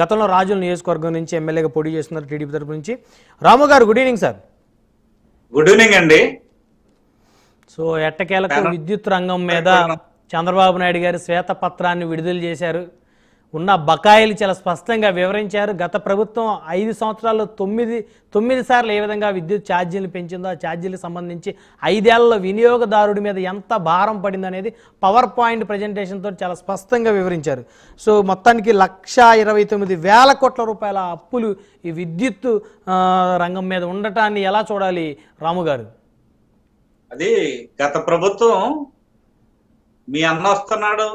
గతంలో రాజుల నియోజకవర్గం నుంచి ఎమ్మెల్యేగా పోటీ చేస్తున్నారు టీడీపీ తరపు నుంచి. Ramu garu good evening sir good evening అండి. సో ఎట్టకేలకు విద్యుత్ రంగం మీద చంద్రబాబు నాయుడు గారు శ్వేతపత్రాన్ని విడుదల చేశారు. ఉన్న బకాయిలు చాలా స్పష్టంగా వివరించారు. గత ప్రభుత్వం ఐదు సంవత్సరాల్లో తొమ్మిది తొమ్మిది సార్లు ఏ విధంగా విద్యుత్ ఛార్జీలు పెంచిందో ఆ ఛార్జీలకు సంబంధించి ఐదేళ్ళలో వినియోగదారుడి మీద ఎంత భారం పడిందనేది పవర్ పాయింట్ ప్రజెంటేషన్తో చాలా స్పష్టంగా వివరించారు. సో మొత్తానికి లక్ష ఇరవై తొమ్మిది వేల కోట్ల రూపాయల అప్పులు ఈ విద్యుత్ రంగం మీద ఉండటాన్ని ఎలా చూడాలి రాము గారు? అది గత ప్రభుత్వం మీ అన్న వస్తున్నాడు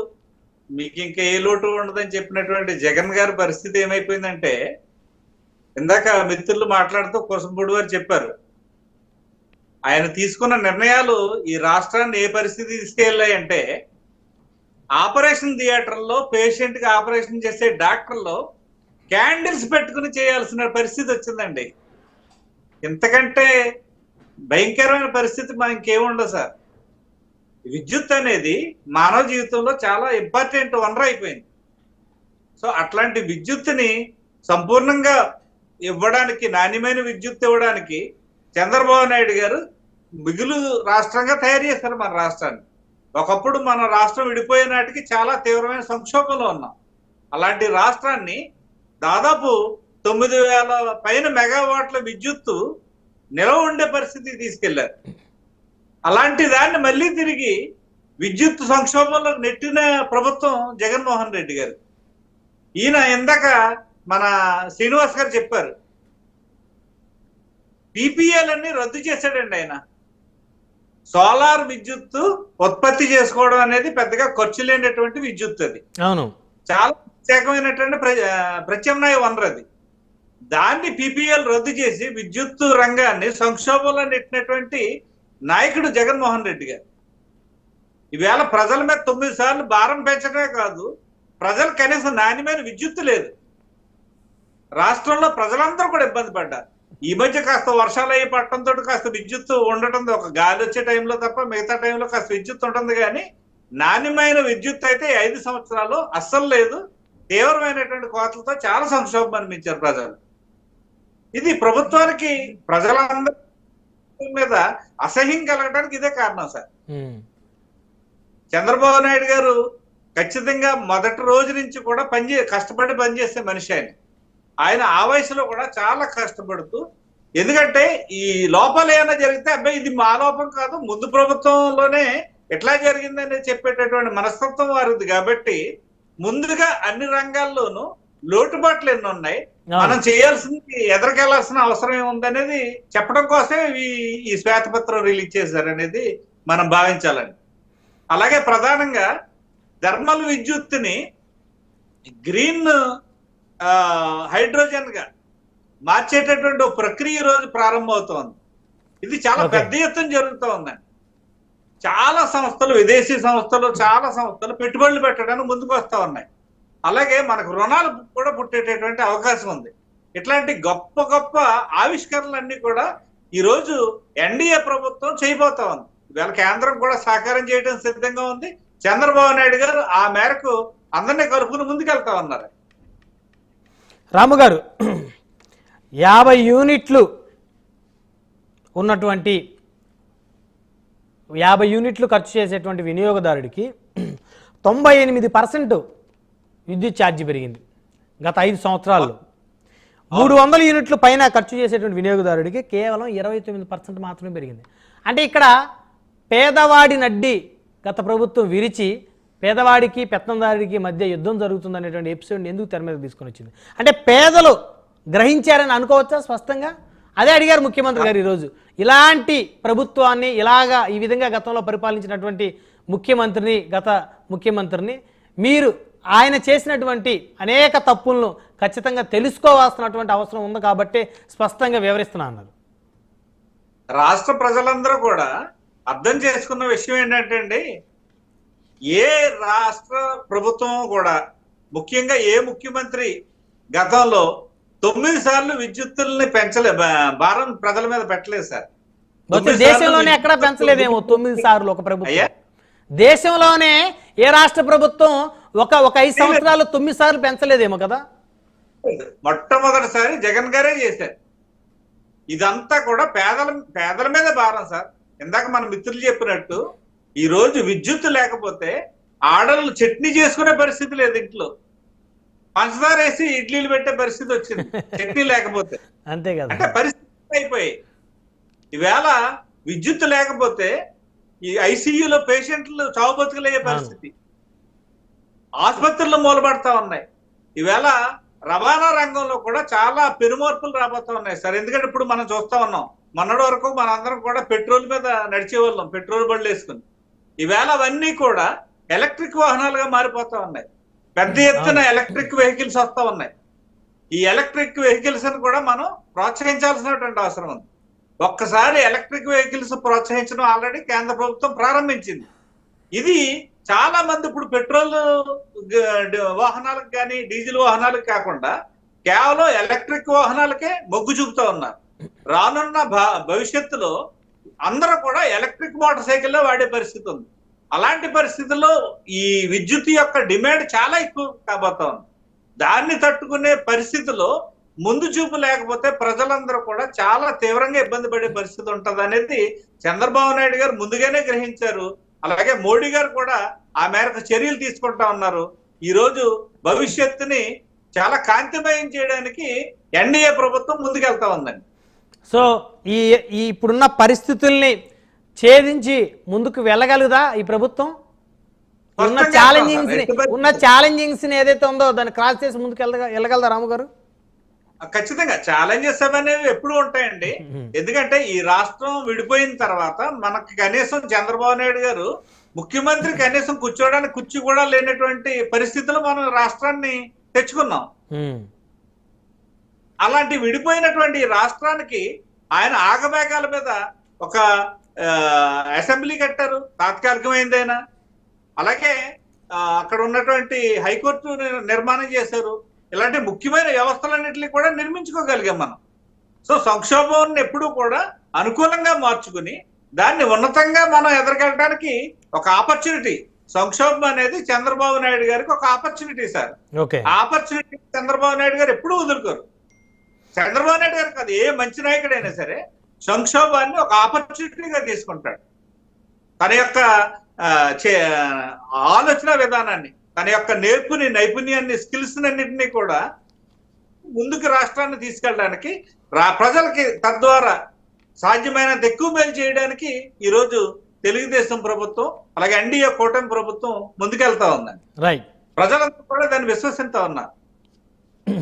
మీకు ఇంకా ఏ లోటు ఉండదని చెప్పినటువంటి జగన్ గారి పరిస్థితి ఏమైపోయిందంటే ఇందాక మిత్రులు మాట్లాడుతూ కోసంపూడి వారు చెప్పారు ఆయన తీసుకున్న నిర్ణయాలు ఈ రాష్ట్రాన్ని ఏ పరిస్థితి తీసుకెళ్ళాయంటే ఆపరేషన్ థియేటర్లో పేషెంట్కి ఆపరేషన్ చేసే డాక్టర్లో క్యాండిల్స్ పెట్టుకుని చేయాల్సిన పరిస్థితి వచ్చిందండి. ఇంతకంటే భయంకరమైన పరిస్థితి మా ఇంకేముండదు సార్. విద్యుత్ అనేది మానవ జీవితంలో చాలా ఇంపార్టెంట్ వనరు అయిపోయింది. సో అట్లాంటి విద్యుత్తుని సంపూర్ణంగా ఇవ్వడానికి నాణ్యమైన విద్యుత్ ఇవ్వడానికి చంద్రబాబు నాయుడు గారు మిగులు రాష్ట్రంగా తయారు చేశారు మన రాష్ట్రాన్ని. ఒకప్పుడు మన రాష్ట్రం విడిపోయే నాటికి చాలా తీవ్రమైన సంక్షోభంలో ఉన్నాం. అలాంటి రాష్ట్రాన్ని దాదాపు తొమ్మిది వేల పైన మెగావాట్ల విద్యుత్తు నిలవ ఉండే పరిస్థితికి తీసుకెళ్ళారు. అలాంటి దాన్ని మళ్ళీ తిరిగి విద్యుత్ సంక్షోభంలో నెట్టిన ప్రభుత్వం జగన్మోహన్ రెడ్డి గారు. ఈయన ఇందాక మన శ్రీనివాస్ గారు చెప్పారు. పీపీఎల్ అన్ని రద్దు చేశాడండి ఆయన. సోలార్ విద్యుత్తు ఉత్పత్తి చేసుకోవడం అనేది పెద్దగా ఖర్చు లేనటువంటి విద్యుత్ అది. అవును. చాలా ప్రత్యేకమైనటువంటి ప్రత్యామ్నాయ వనరు అది. దాన్ని పీపీఎల్ రద్దు చేసి విద్యుత్ రంగాన్ని సంక్షోభంలో నెట్టినటువంటి నాయకుడు జగన్మోహన్ రెడ్డి గారు. ఈవేళ ప్రజల మీద తొమ్మిది సార్లు భారం పెంచడమే కాదు ప్రజలు కనీసం నాణ్యమైన విద్యుత్ లేదు. రాష్ట్రంలో ప్రజలందరూ కూడా ఇబ్బంది పడ్డారు. ఈ మధ్య కాస్త వర్షాలు అయ్యి పట్టడంతో కాస్త విద్యుత్ ఉండటం ఒక గాలి వచ్చే టైంలో తప్ప మిగతా టైంలో కాస్త విద్యుత్ ఉంటుంది కానీ నాణ్యమైన విద్యుత్ అయితే ఐదు సంవత్సరాలు అస్సలు లేదు. తీవ్రమైనటువంటి కోతలతో చాలా సంక్షోభం అనిపించారు ప్రజలు. ఇది ప్రభుత్వానికి ప్రజలందరూ మీద అసహ్యం కలగడానికి ఇదే కారణం సార్. చంద్రబాబు నాయుడు గారు ఖచ్చితంగా మొదటి రోజు నుంచి కూడా పనిచే కష్టపడి పనిచేసే మనిషి ఆయన. ఆయన ఆ వయసులో కూడా చాలా కష్టపడుతూ ఎందుకంటే ఈ లోపాలు ఏమైనా జరిగితే అబ్బాయి ఇది మా లోపం కాదు ముందు ప్రభుత్వంలోనే ఎట్లా జరిగిందని చెప్పేటటువంటి మనస్తత్వం వారిది కాబట్టి ముందుగా అన్ని రంగాల్లోనూ లోటుబాట్లు ఎన్ని ఉన్నాయి. మనం చేయాల్సింది ఎదరికెళ్ళాల్సిన అవసరం ఏముందనేది చెప్పడం కోసమే ఈ శ్వేతపత్రం రిలీజ్ చేశారనేది మనం భావించాలండి. అలాగే ప్రధానంగా థర్మల్ విద్యుత్తుని గ్రీన్ ఆ, హైడ్రోజన్గా మార్చేటటువంటి ఒక ప్రక్రియ ఈ రోజు ప్రారంభమవుతోంది. ఇది చాలా. పెద్ద ఎత్తున జరుగుతూ ఉందండి చాలా సంస్థలు విదేశీ సంస్థలు చాలా సంస్థలు పెట్టుబడులు పెట్టడానికి ముందుకు వస్తా ఉన్నాయి. అలాగే మనకు రుణాలు కూడా పుట్టేటటువంటి అవకాశం ఉంది. ఇట్లాంటి గొప్ప గొప్ప ఆవిష్కరణలన్నీ కూడా ఈరోజు ఎన్డీఏ ప్రభుత్వం చేయబోతా ఉంది. ఇవాళ కేంద్రం కూడా సహకారం చేయడం సిద్ధంగా ఉంది. చంద్రబాబు నాయుడు గారు ఆ మేరకు అందరినీ కలుపుకుని ముందుకెళ్తా ఉన్నారు. రాము గారు యాభై యూనిట్లు ఉన్నటువంటి యాభై యూనిట్లు ఖర్చు చేసేటువంటి వినియోగదారుడికి తొంభై ఎనిమిది పర్సెంట్ విద్యుత్ ఛార్జీ పెరిగింది. గత ఐదు సంవత్సరాల్లో మూడు వందల యూనిట్లు పైన ఖర్చు చేసేటువంటి వినియోగదారుడికి కేవలం ఇరవై తొమ్మిది పర్సెంట్ మాత్రమే పెరిగింది. అంటే ఇక్కడ పేదవాడి నడ్డి గత ప్రభుత్వం విరిచి పేదవాడికి పెత్తందారుడికి మధ్య యుద్ధం జరుగుతుందనేటువంటి ఎపిసోడ్ని ఎందుకు తెర మీద తీసుకొని వచ్చింది? అంటే పేదలు గ్రహించారని అనుకోవచ్చా స్పష్టంగా? అదే అడిగారు ముఖ్యమంత్రి గారు ఈరోజు. ఇలాంటి ప్రభుత్వాన్ని ఇలాగా ఈ విధంగా గతంలో పరిపాలించినటువంటి ముఖ్యమంత్రిని గత ముఖ్యమంత్రిని మీరు ఆయన చేసినటువంటి అనేక తప్పులను ఖచ్చితంగా తెలుసుకోవాల్సినటువంటి అవసరం ఉంది కాబట్టి స్పష్టంగా వివరిస్తున్నా అన్నారు రాష్ట్ర ప్రజలందరూ కూడా అర్థం చేసుకున్న విషయం ఏంటంటే అండి ఏ రాష్ట్ర ప్రభుత్వం కూడా ముఖ్యంగా ఏ ముఖ్యమంత్రి గతంలో తొమ్మిది సార్లు విద్యుత్తుల్ని పెంచలే భారం ప్రజల మీద పెట్టలేదు సార్. దేశంలోనే ఎక్కడా పెంచలేదేమో తొమ్మిది సార్లు ఒక ప్రభుత్వం? దేశంలోనే ఏ రాష్ట్ర ప్రభుత్వం ఒక ఒక ఐదు సంవత్సరాలు తొమ్మిది సార్లు పెంచలేదేమో కదా? మొట్టమొదటిసారి జగన్ గారే చేశారు. ఇదంతా కూడా పేదల పేదల మీద భారం సార్. ఇందాక మన మిత్రులు చెప్పినట్టు ఈ రోజు విద్యుత్ లేకపోతే ఆడలు చట్నీ చేసుకునే పరిస్థితి లేదు ఇంట్లో. పంచదార వేసి ఇడ్లీలు పెట్టే పరిస్థితి వచ్చింది. చట్నీ లేకపోతే. అంతే కదా. అంటే పరిస్థితి అయిపోయాయి. ఈవేళ విద్యుత్ లేకపోతే ఈ ఐసీయూలో పేషెంట్లు చావు బతుకులయ్యే పరిస్థితి. ఆసుపత్రులు మూలబడతా ఉన్నాయి. ఈవేళ రవాణా రంగంలో కూడా చాలా పెనుమార్పులు రాబోతా ఉన్నాయి. సార్ ఎందుకంటే ఇప్పుడు మనం చూస్తా ఉన్నాం. మొన్నటి వరకు మనందరం కూడా పెట్రోల్ మీద నడిచేవాళ్ళం పెట్రోల్ బండ్లు వేసుకుని. ఈవేళ అవన్నీ కూడా ఎలక్ట్రిక్ వాహనాలుగా మారిపోతా ఉన్నాయి. పెద్ద ఎత్తున ఎలక్ట్రిక్ వెహికల్స్ వస్తా ఉన్నాయి. ఈ ఎలక్ట్రిక్ వెహికల్స్ని కూడా మనం ప్రోత్సహించాల్సినటువంటి అవసరం ఉంది. ఒక్కసారి ఎలక్ట్రిక్ వెహికల్స్ ప్రోత్సహించడం ఆల్రెడీ కేంద్ర ప్రభుత్వం ప్రారంభించింది. ఇది చాలా మంది ఇప్పుడు పెట్రోల్ వాహనాలకు కానీ డీజిల్ వాహనాలకు కాకుండా కేవలం ఎలక్ట్రిక్ వాహనాలకే మొగ్గు చూపుతా ఉన్నారు. రానున్న భ- భవిష్యత్తులో అందరూ కూడా ఎలక్ట్రిక్ మోటార్ సైకిల్లో వాడే పరిస్థితి ఉంది. అలాంటి పరిస్థితుల్లో ఈ విద్యుత్ యొక్క డిమాండ్ చాలా ఎక్కువ కాబోతా ఉంది. దాన్ని తట్టుకునే పరిస్థితిలో ముందు చూపు లేకపోతే ప్రజలందరూ కూడా చాలా తీవ్రంగా ఇబ్బంది పడే పరిస్థితి ఉంటది అనేది చంద్రబాబు నాయుడు గారు ముందుగానే గ్రహించారు. అలాగే మోడీ గారు కూడా ఆ మేరకు చర్యలు తీసుకుంటా ఉన్నారు. ఈ రోజు భవిష్యత్తుని చాలా కాంతిమయం చేయడానికి ఎన్డీఏ ప్రభుత్వం ముందుకెళ్తా ఉందండి. సో ఈ ఈ ఇప్పుడున్న పరిస్థితుల్ని ఛేదించి ముందుకు వెళ్ళగలుగుదా ఈ ప్రభుత్వం? ఉన్న ఛాలెంజింగ్స్ ఉన్న ఛాలెంజింగ్స్ ఏదైతే ఉందో దాన్ని క్రాస్ చేసి ముందుకు వెళ్ళగా వెళ్ళగలదా రాము గారు ఖచ్చితంగా ఛాలెంజెస్ అనేవి ఎప్పుడు ఉంటాయండి. ఎందుకంటే ఈ రాష్ట్రం విడిపోయిన తర్వాత మనకి కనీసం చంద్రబాబు నాయుడు గారు ముఖ్యమంత్రి కనీసం కూర్చోవడానికి కుర్చీ కూడా లేనటువంటి పరిస్థితులు మనం రాష్ట్రాన్ని తెచ్చుకున్నాం. అలాంటి విడిపోయినటువంటి రాష్ట్రానికి ఆయన ఆగమేఘాల మీద ఒక అసెంబ్లీ కట్టారు. తాత్కాలికమైందైనా. అలాగే అక్కడ ఉన్నటువంటి హైకోర్టు నిర్మాణం చేశారు. ఇలాంటి ముఖ్యమైన వ్యవస్థలన్నింటినీ కూడా నిర్మించుకోగలిగాం మనం. సో సంక్షోభాన్ని ఎప్పుడూ కూడా అనుకూలంగా మార్చుకుని దాన్ని ఉన్నతంగా మనం ఎదుర్కొనడానికి ఒక ఆపర్చునిటీ. సంక్షోభం అనేది చంద్రబాబు నాయుడు గారికి ఒక opportunity sir. Opportunity Chandrababu Naidu garu ఎప్పుడూ వదులుకోరు. చంద్రబాబు నాయుడు గారు కాదు ఏ మంచి నాయకుడైనా సరే సంక్షోభాన్ని ఒక ఆపర్చునిటీగా తీసుకుంటాడు. తన యొక్క ఆలోచన విధానాన్ని. తన యొక్క నేర్పుని నైపుణ్యాన్ని స్కిల్స్ అన్నింటినీ కూడా ముందుకు రాష్ట్రాన్ని తీసుకెళ్ళడానికి రా ప్రజలకి తద్వారా సాధ్యమైనంత ఎక్కువ మేలు చేయడానికి ఈరోజు తెలుగుదేశం ప్రభుత్వం అలాగే ఎన్డీఏ కూటమి ప్రభుత్వం ముందుకెళ్తా ఉందండి. రైట్ ప్రజలంతా కూడా దాన్ని విశ్వసిస్తా ఉన్నారు.